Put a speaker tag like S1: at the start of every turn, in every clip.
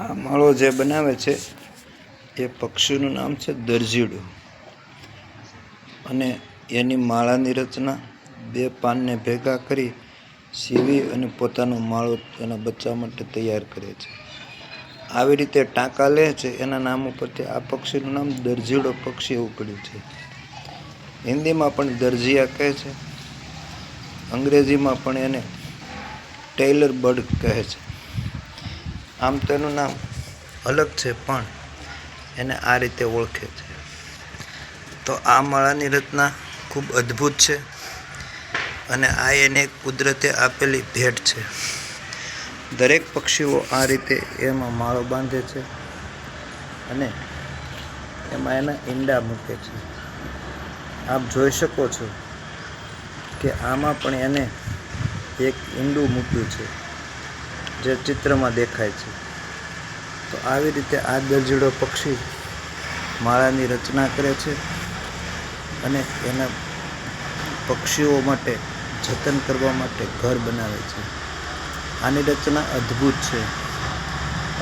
S1: આ માળો જે બનાવે છે, એ પક્ષીનું નામ છે દરજીડું. અને એની માળાની રચના બે પાનને ભેગા કરી સીવી અને પોતાનો માળો એના બચ્ચા માટે તૈયાર કરે છે. આવી રીતે ટાંકા લે છે, એના નામ ઉપરથી આ પક્ષીનું નામ દરજીડો પક્ષી એવું પડ્યું છે. હિન્દીમાં પણ દરજીયા કહે છે, અંગ્રેજીમાં પણ એને ટેલર બર્ડ કહે છે. આમ તો એનું નામ અલગ છે, પણ એને આ રીતે ઓળખે છે. તો આ માળાની રચના ખૂબ અદ્ભુત છે અને આ એને કુદરતે આપેલી ભેટ છે. દરેક પક્ષીઓ આ રીતે એમાં માળો બાંધે છે અને એમાં એના ઈંડા મૂકે છે. આપ જોઈ શકો છો કે આમાં પણ એને એક ઈંડું મૂક્યું છે. જે ચિત્રમાં દેખાય છે. તો આવી રીતે આ દરજીડો પક્ષી માળાની રચના કરે છે અને એના પક્ષીઓ માટે જતન કરવા માટે ઘર બનાવે છે. આની રચના અદ્ભુત છે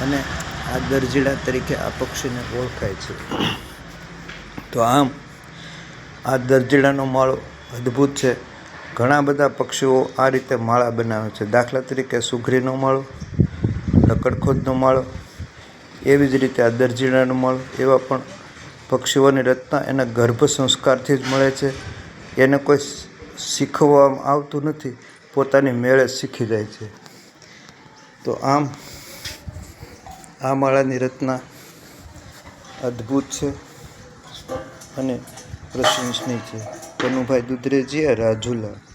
S1: અને આ દરજીડા તરીકે આ પક્ષીને ઓળખાય છે. તો આમ આ દરજીડાનો માળો અદ્ભુત છે. ઘણા બધા પક્ષીઓ આ રીતે માળા બનાવે છે. દાખલા તરીકે સુઘરીનો માળો લકડખોદનો માળો, એવી જ રીતે આ દરજીડાનો માળો, એવા પણ પક્ષીઓની રચના એના ગર્ભ સંસ્કારથી જ મળે છે. એને કોઈ શીખવવામાં આવતું નથી, પોતાની મેળે શીખી જાય છે. તો આમ, આ માળાની રચના અદ્ભુત છે અને પ્રશંસનીય છે. કનુભાઈ દુધરેજી રાજુલા